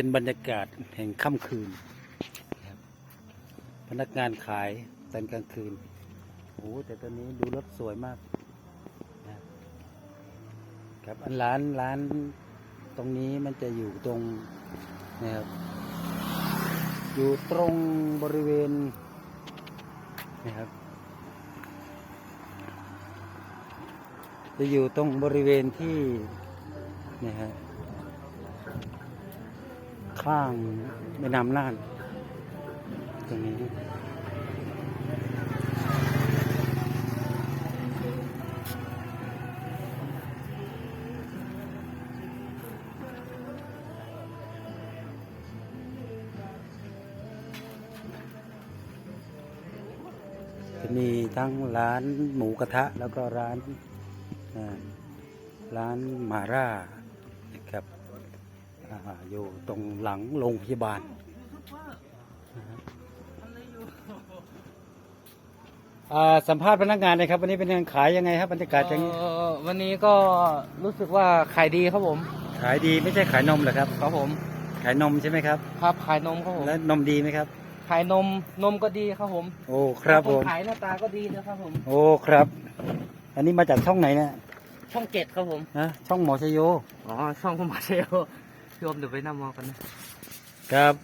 เป็นบรรยากาศแห่งค่ำคืนนะครับพนักงานขายตอนกลางคืนโอ้โหแต่ตอนนี้ดูรถสวยมากนะครับครับอันร้านร้านตรงนี้มันจะอยู่ตรงนะครับอยู่ตรงบริเวณนะครับจะอยู่ตรงบริเวณที่นะฮะ ข้างแม่น้ำน่านตรงนี้จะมีทั้งร้านหมูกระทะแล้วก็ร้านร้านหมาร่า อ่าอยู่ตรงหลังโรงพยาบาลนะฮะอ่าสัมภาษณ์พนักงานหนะครับวันนี้เป็นยังขายยังไงครับบรรยากาศอย่างนี้เอ่อวันนี้ก็รู้สึกว่าขายดีครับผม ขายดีไม่ใช่ขายนมเหรอครับครับผม ขายนมใช่ไหมครับ ครับขายนมครับผมแล้วนมดีไหมครับ ขายนมนมก็ดีครับผม โอ้ครับผมนขายหน้าตาก็ดีนะครับผม โอ้ครับ อันนี้มาจากช่องไหนเนี่ยช่องเจ็ดครับผมฮะช่องหมอชโยอ๋อช่องคุณหมาเชล พี่อมเดี๋ยวไปนั่งมองกันนะครับ